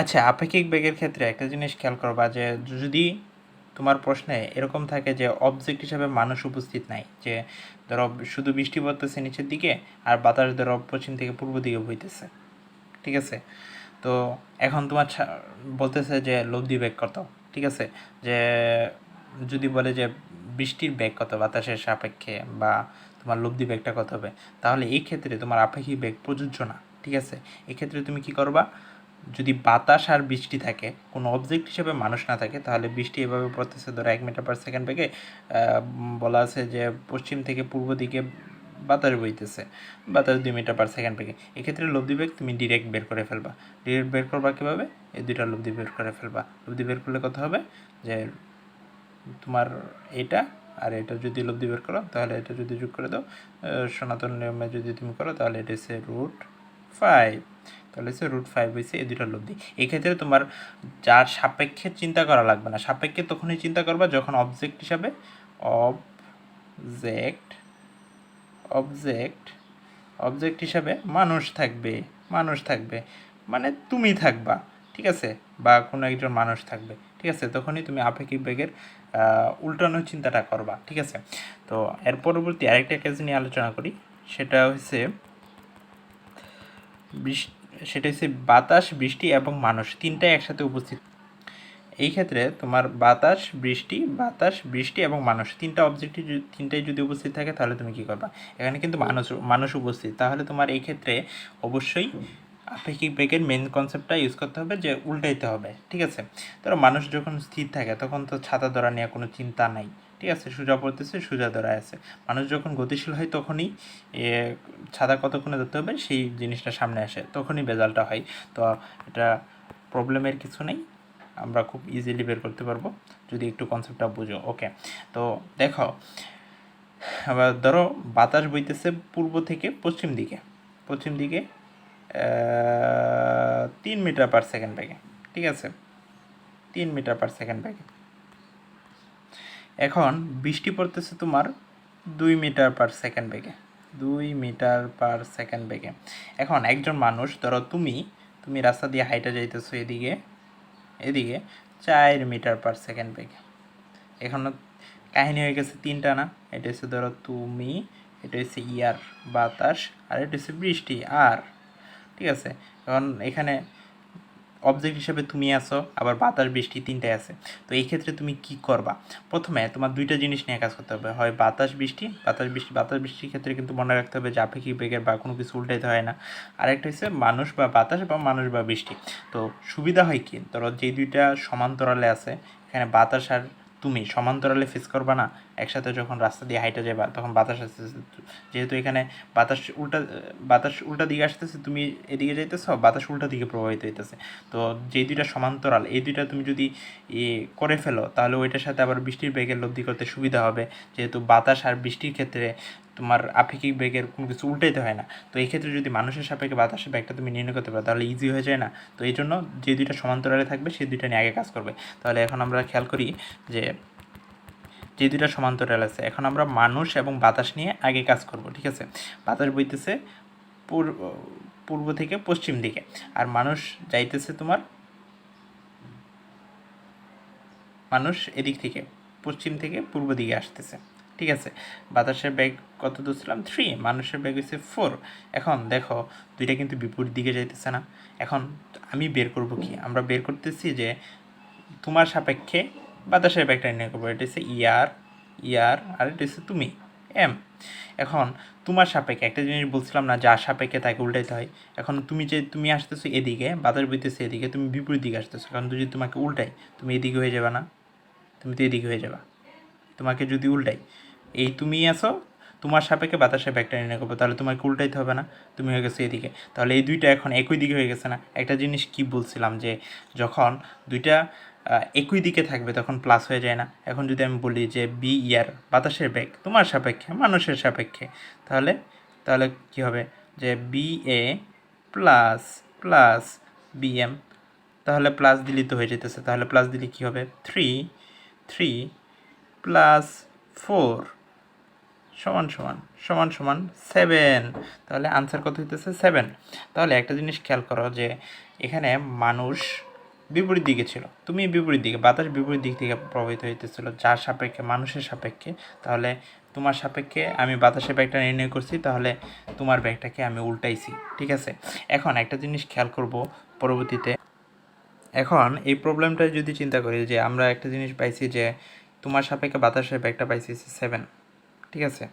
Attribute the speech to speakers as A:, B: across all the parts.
A: আচ্ছা আপেক্ষিক বেগের ক্ষেত্রে একটা জিনিস খেয়াল করবা যে, যদি তোমার প্রশ্নে এরকম থাকে যে অবজেক্ট হিসাবে মানুষ উপস্থিত নাই, যে ধরো শুধু বৃষ্টি পড়তেছে নিচের দিকে আর বাতাস ধরো পশ্চিম থেকে পূর্ব দিকে বইতেছে, ঠিক আছে? তো এখন তোমার বলতেছে যে লব্ধি বেগ কত ঠিক আছে? যে, যদি বলে যে, বৃষ্টির বেগ কত, বাতাসের সাপেক্ষে বা তোমার লব্ধি বেগটা কত হবে? তাহলে এই ক্ষেত্রে তোমার আপেক্ষিক বেগ প্রযোজ্য না, ঠিক আছে? এক্ষেত্রে তুমি কি করবা? যদি বাতাস আর বৃষ্টি থাকে, কোনো অবজেক্ট হিসেবে মানুষ না থাকে, তাহলে বৃষ্টি এভাবে পড়তেছে, ধরো এক মিটার পার সেকেন্ড বেগে বলা আছে যে পশ্চিম থেকে পূর্ব দিকে বাতাস বইতেছে, বাতাস দুই মিটার পার সেকেন্ড বেগে। এক্ষেত্রে লব্ধি বেগ তুমি ডিরেক্ট বের করে ফেলবা। ডিরেক্ট বের করবা কীভাবে? এই দুইটা লব্ধি বের করে ফেলবা। লব্ধি বের করলে কথা হবে? যে তোমার এটা আর এটা যদি লব্ধি বের করো, তাহলে এটা যদি যোগ করে দাও সনাতন নিয়মে যদি তুমি করো, তাহলে এটা হচ্ছে রুট ফাইভ তাহলে হচ্ছে রুট ফাইভ হয়েছে এই দুটার লব্ধি। এই ক্ষেত্রে তোমার যার সাপেক্ষে চিন্তা করা লাগবে না, সাপেক্ষে তখনই চিন্তা করবা যখন অবজেক্ট হিসাবে অবজেক্ট অবজেক্ট অবজেক্ট হিসাবে মানুষ থাকবে মানুষ থাকবে মানে তুমি থাকবা, ঠিক আছে? বা কোনো একজন মানুষ থাকবে, ঠিক আছে? তখনই তুমি আপেক্ষিক বেগের উল্টানো চিন্তাটা করবা, ঠিক আছে? তো এর পরবর্তী আরেকটা কেস নিয়ে আলোচনা করি, সেটা হচ্ছে বৃষ্টি সেটা হচ্ছে বাতাস, বৃষ্টি এবং মানুষ। তিনটাই একসাথে উপস্থিত। এই ক্ষেত্রে তোমার বাতাস, বৃষ্টি বাতাস, বৃষ্টি এবং মানুষ। তিনটা অবজেক্ট তিনটাই যদি উপস্থিত থাকে, তাহলে তুমি কি করবা? এখানে কিন্তু মানুষ মানুষ উপস্থিত। তাহলে তোমার এই ক্ষেত্রে অবশ্যই আপেক্ষিক বেগের মেন কনসেপ্টটা ইউজ করতে হবে যে উল্টাইতে হবে। ঠিক আছে? ধরো মানুষ যখন স্থির থাকে, তখন তো ছাতা ধরা নিয়ে কোনো চিন্তা নাই। ঠিক আছে, সোজা পড়তেছে, সোজা ধরা আছে। মানুষ যখন গতিশীল হয় তখনই ছাতা কতক্ষণে ধরতে হবে, সেই জিনিসটা সামনে আসে, তখনই বেজালটা হয়। তো এটা প্রবলেমের কিছু নেই, আমরা খুব ইজিলি বের করতে পারব, যদি একটু কনসেপ্টটা বুঝো। ওকে তো দেখো, আবার ধরো বাতাস বইতেছে পূর্ব থেকে পশ্চিম দিকে। পশ্চিম দিকে তিন মিটার পার সেকেন্ড ব্যাগে ঠিক আছে? তিন মিটার পার সেকেন্ড ব্যাগে এখন বৃষ্টি পড়তেছে তোমার দুই মিটার পার সেকেন্ড বেগে। দুই মিটার পার সেকেন্ড বেগে। এখন একজন মানুষ, ধরো তুমি তুমি রাস্তা দিয়ে হাইটা যাইতেছো এদিকে এদিকে চার মিটার পার সেকেন্ড বেগে। এখনও কাহিনী হয়ে গেছে তিনটা না? এটা হচ্ছে ধরো তুমি, এটা হচ্ছে ইয়ার বাতাস, আর এটা হচ্ছে বৃষ্টি, আর, ঠিক আছে? এখন এখানে অবজেক্ট হিসেবে তুমি আছো, আবার বাতাস, বৃষ্টি তিনটাই আছে। তো এই ক্ষেত্রে তুমি কি করবা? প্রথমে তোমার দুইটা জিনিস নিয়ে কাজ করতে হবে। হয় বাতাস, বৃষ্টি বাতাস বৃষ্টি। বাতাস, বৃষ্টির ক্ষেত্রে কিন্তু মনে রাখতে হবে যে আপেক্ষিক বেগের বা কোনো কিছু উল্টাইতে হয় না। আরেকটা হচ্ছে মানুষ বা বাতাস বা মানুষ বা বৃষ্টি। তো সুবিধা হয় কি? ধরো যে দুইটা সমান্তরালে আছে, এখানে বাতাস আর তুমি সমান্তরালে ফেস করবা না, একসাথে যখন রাস্তা দিয়ে হাইটে যাবা তখন বাতাস আসতেছে। যেহেতু এখানে বাতাস উল্টা বাতাস উল্টা দিকে আসতেছে, তুমি এদিকে যাইতেছ, বাতাস উল্টা দিকে প্রবাহিত হইতেছে। তো যেই দুইটা সমান্তরাল, এই দুইটা তুমি যদি ই করে ফেলো, তাহলে ওইটার সাথে আবার বৃষ্টির বেগের লব্ধি করতে সুবিধা হবে। যেহেতু বাতাস আর বৃষ্টির ক্ষেত্রে তোমার আপেক্ষিক বেগের কোনো কিছু উল্টাইতে হয় না। তো এই ক্ষেত্রে যদি মানুষের সাপেক্ষে বাতাসের ব্যাগটা তুমি নির্ণয় করতে পারো, তাহলে ইজি হয়ে যায় না। তো এই জন্য যে দুইটা সমান্তরালে থাকবে সেই দুইটা নিয়ে আগে কাজ করবে। তাহলে এখন আমরা খেয়াল করি যে যে দুইটা সমান্তরাল আছে, এখন আমরা মানুষ এবং বাতাস নিয়ে আগে কাজ করব, ঠিক আছে? বাতাস বইতেছে পূর্ব পূর্ব থেকে পশ্চিম দিকে, আর মানুষ যাইতেছে তোমার মানুষ এদিক থেকে, পশ্চিম থেকে পূর্ব দিকে আসতেছে। ঠিক আছে, বাতাসের ব্যাগ কত দূর ছিলাম? থ্রি মানুষের ব্যাগ হচ্ছে ফোর এখন দেখো, দুইটা কিন্তু বিপরীত দিকে যাইতেছে না। এখন আমি বের করব কি? আমরা বের করতেছি যে তোমার সাপেক্ষে বাতাসের ব্যাগটা নির্ণয় করব। এটা হচ্ছে ইয়ার ইয়ার আর এটা হচ্ছে তুমি এম এখন তোমার সাপেক্ষে, একটা জিনিস বলছিলাম না, যার সাপেক্ষে তাকে উল্টাইতে হয়। এখন তুমি যে, তুমি আসতেছো এদিকে, বাতাস বইতেছে এদিকে, তুমি বিপরীত দিকে আসতেছো। কারণ যদি তোমাকে উল্টাই, তুমি এদিকে হয়ে যাবে না? তুমি তো এদিকে হয়ে যাবা। তোমাকে যদি উল্টাই এই তুমি আসো তোমার সাপেক্ষে বাতাসের ব্যাগটা নির্ণয় করব, তাহলে তোমার উল্টাইতে হবে না? তুমি হয়ে গেছো এদিকে। তাহলে এই দুইটা এখন একই দিকে হয়ে গেছে না? একটা জিনিস কি বলছিলাম যে, যখন দুইটা একই দিকে থাকবে তখন প্লাস হয়ে যায় না। এখন যদি আমি বলি যে বি ইয়ার বাতাসের ব্যাগ তোমার সাপেক্ষে, মানুষের সাপেক্ষে, তাহলে তাহলে কি হবে? যে B A plus plus B M তাহলে প্লাস দিলেই তো হয়ে যেতেছে। তাহলে প্লাস দিলে কী হবে? থ্রি থ্রি প্লাস ফোর সমান সমান সমান সমান সেভেন তাহলে আনসার কত হইতেছে? সেভেন তাহলে একটা জিনিস খেয়াল করো যে এখানে মানুষ বিপরীত দিকে ছিল। তুমি বিপরীত দিকে, বাতাস বিপরীত দিক থেকে প্রবাহিত হইতেছিল, যার সাপেক্ষে, মানুষের সাপেক্ষে। তাহলে তোমার সাপেক্ষে আমি বাতাসের ব্যাগটা নির্ণয় করছি, তাহলে তোমার ব্যাগটাকে আমি উল্টাইছি, ঠিক আছে? এখন একটা জিনিস খেয়াল করব পরবর্তীতে। এখন এই প্রবলেমটা যদি চিন্তা করি যে আমরা একটা জিনিস পাইছি যে তোমার সাপেক্ষে বাতাসের ব্যাগটা পাইছি সেভেন ঠিক আছে?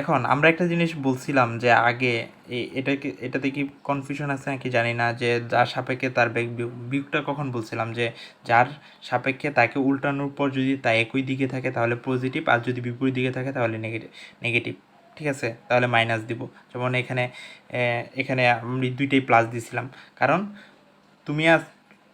A: এখন আমরা একটা জিনিস বলছিলাম যে আগে এ- এটা এটাতে কি কনফিউশন আছে নাকি জানি না, যে যার সাপেক্ষে তার ব্যাগ বিয়োগটা কখন বলছিলাম যে যার সাপেক্ষে তাকে উল্টানোর পর যদি তা একই দিকে থাকে তাহলে পজিটিভ আর যদি বিপরীত দিকে থাকে তাহলে নেগেটিভ নেগেটিভ ঠিক আছে? তাহলে মাইনাস দিব। যেমন এখানে এখানে আমি দুইটাই প্লাস দিছিলাম। কারণ তুমি আস,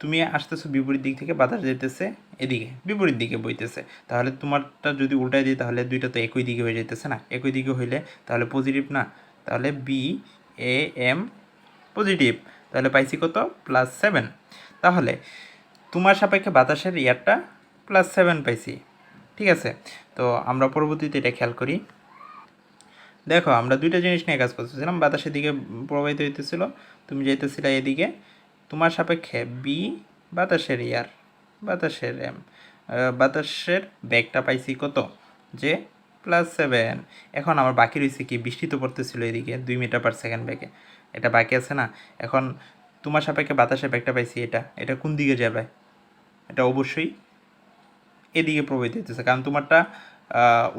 A: তুমি আসতেছো বিপরীত দিক থেকে বাতাস যেতেছে এদিকে, বিপরীত দিকে বইতেছে। তাহলে তোমারটা যদি উল্টাই দিই, তাহলে দুইটা তো একই দিকে হয়ে যেতেছে না? একই দিকে হইলে তাহলে পজিটিভ না? তাহলে বি এ এম পজিটিভ তাহলে পাইছি কত? প্লাস সেভেন তাহলে তোমার সাপেক্ষে বাতাসের ইয়ারটা প্লাস সেভেন পাইছি। ঠিক আছে? তো আমরা পরবর্তীতে এটা খেয়াল করি। দেখো, আমরা দুইটা জিনিস নিয়ে কাজ করতেছিলাম। বাতাসের দিকে প্রবাহিত হইতেছিল। তুমি যাইতেছিলে এদিকে। তোমার সাপেক্ষে বি বাতাসের ইয়ার। বাতাসের এম বাতাসের ব্যাগটা পাইছি কত? যে প্লাস সেভেন এখন আমার বাকি রয়েছে কি, বৃষ্টি তো পড়তেছিল এদিকে, দুই মিটার পার সেকেন্ড ব্যাগে এটা বাকি আছে না? এখন তোমার সাপেক্ষে বাতাসের ব্যাগটা পাইছি এটা। এটা কোন দিকে যাবে? এটা অবশ্যই এদিকে প্রবাহিত হইতেছে। কারণ তোমারটা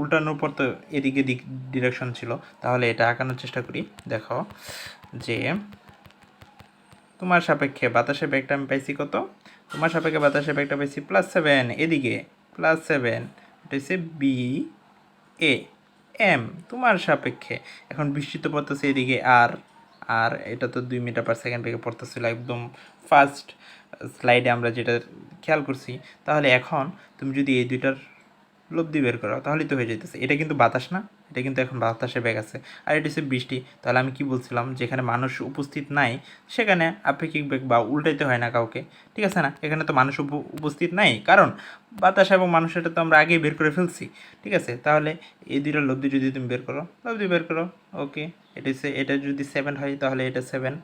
A: উল্টানোর পর তো এদিকে দিক ডিরেকশন ছিল। তাহলে এটা আঁকানোর চেষ্টা করি। দেখো যে তোমার সাপেক্ষে বাতাসের ব্যাগটা আমি পাইছি কত? তোমার সাপেক্ষে বাতাসের ব্যাগটা পাইছি প্লাস সেভেন এদিকে প্লাস সেভেন এটা হচ্ছে বি এ এম তোমার সাপেক্ষে। এখন বৃষ্টি তো পড়তেছে এদিকে আর আর এটা তো দুই মিটার পার সেকেন্ড বেগে পড়তেছিল একদম ফার্স্ট স্লাইডে আমরা যেটা খেয়াল করছি। তাহলে এখন তুমি যদি এই দুইটার লব্ধি বের করো, তাহলেই তো হয়ে যেতেছে এটা কিন্তু বাতাস না। এটা কিন্তু এখন বাতাসে ব্যাগ আছে। আর এটা হচ্ছে বৃষ্টি। তাহলে আমি কি বলছিলাম যেখানে মানুষ উপস্থিত নাই, সেখানে আপেক্ষিক বেগ বা উল্টাইতে হয় না কাউকে। ঠিক আছে না? এখানে তো মানুষ উপ- উপস্থিত নাই। কারণ বাতাস এবং মানুষেরটা তো আমরা আগেই বের করে ফেলছি। ঠিক আছে? তাহলে এই দুইটার লব্ধি যদি তুমি বের করো, লব্ধি বের করো। ওকে? এটা হচ্ছে, এটা যদি সেভেন হয়, তাহলে এটা সেভেন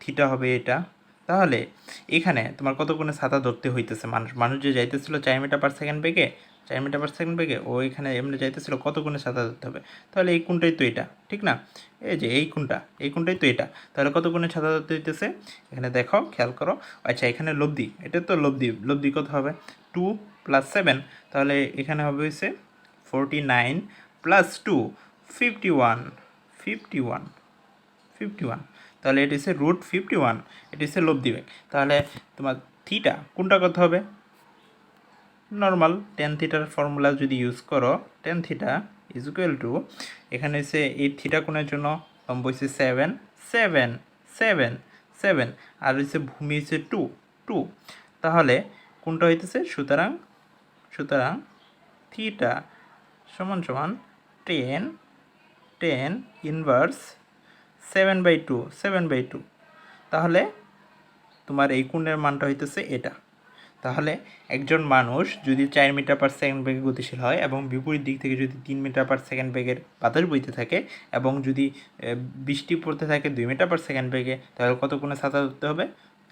A: থিটা হবে এটা। তাহলে এখানে তোমার কত গুণে ছাতা ধরতে হইতেছে মানুষ? মানুষ যে যাইতেছিল চার মিটার পার সেকেন্ড বেগে চার মিটার পার সেকেন্ড বেগে ও এখানে এমনি যাইতেছিল কত গুণে ছাতা ধরতে হবে? তাহলে এই কোনটাই তো এটা, ঠিক না? এই যে এই কোনটা এই কোনটাই তো এটা। তাহলে কত গুণে ছাতা ধরতে হইতেছে? এখানে দেখো, খেয়াল করো। আচ্ছা এখানে লব্ধি, এটা তো লব্ধি লব্ধি কত হবে? টু প্লাস সেভেন তাহলে এখানে হবে হচ্ছে forty nine plus two fifty one fifty one fifty one তাহলে এটি হচ্ছে রুট ফিফটি ওয়ান এটি হচ্ছে লব্ধি বেগ। তাহলে তোমার থিটা কোনটা কত হবে? নর্মাল টেন থিটার ফর্মুলা যদি ইউজ করো tan theta is equal to এখানে হচ্ছে এই থিটা কোণের জন্য লম্ব হচ্ছে সেভেন সেভেন সেভেন সেভেন আর হচ্ছে ভূমি হচ্ছে টু টু তাহলে কোনটা হইতেছে? সুতরাং সুতরাং থিটা সমান সমান tan tan inverse seven by two seven by two তাহলে তোমার এই কোণের মানটা হইতেছে এটা। তাহলে একজন মানুষ যদি চার মিটার পার সেকেন্ড বেগে গতিশীল হয় এবং বিপরীত দিক থেকে যদি তিন মিটার পার সেকেন্ড বেগের বাতাস বইতে থাকে এবং যদি বৃষ্টি পড়তে থাকে দুই মিটার পার সেকেন্ড বেগে, তাহলে কত কোণে ছাতা ধরতে হবে?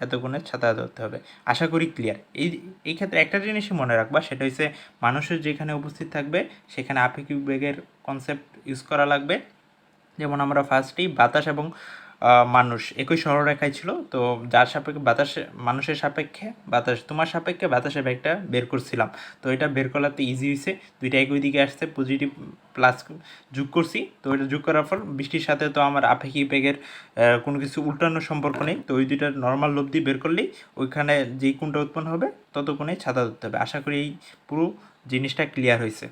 A: এত কোণে ছাতা ধরতে হবে। আশা করি ক্লিয়ার এই এই ক্ষেত্রে একটা জিনিসই মনে রাখবা, সেটা হচ্ছে মানুষের যেখানে উপস্থিত থাকবে, সেখানে আপেক্ষিক বেগের কনসেপ্ট ইউজ করা লাগবে। যেমন আমরা ফার্স্টেই বাতাস এবং মানুষ একই সরলরেখায় ছিল, তো যার সাপেক্ষে বাতাস, মানুষের সাপেক্ষে বাতাস, তোমার সাপেক্ষে বাতাসের ব্যাগটা বের করছিলাম। তো এটা বের করাতে ইজি হয়েছে, দুইটা একই দিকে আসছে পজিটিভ প্লাস যোগ করছি, তো এটা যোগ করার পর বৃষ্টির সাথে তো আমার আপেক্ষিক ব্যাগের কোনো কিছু উল্টানোর সম্পর্ক নেই, তো ওই দুইটার নর্মাল লব্ধি বের করলেই ওইখানে যেই কোনটা উৎপন্ন হবে তত কোণে ছাতা ধরতে হবে। আশা করি এই পুরো জিনিসটা ক্লিয়ার হয়েছে।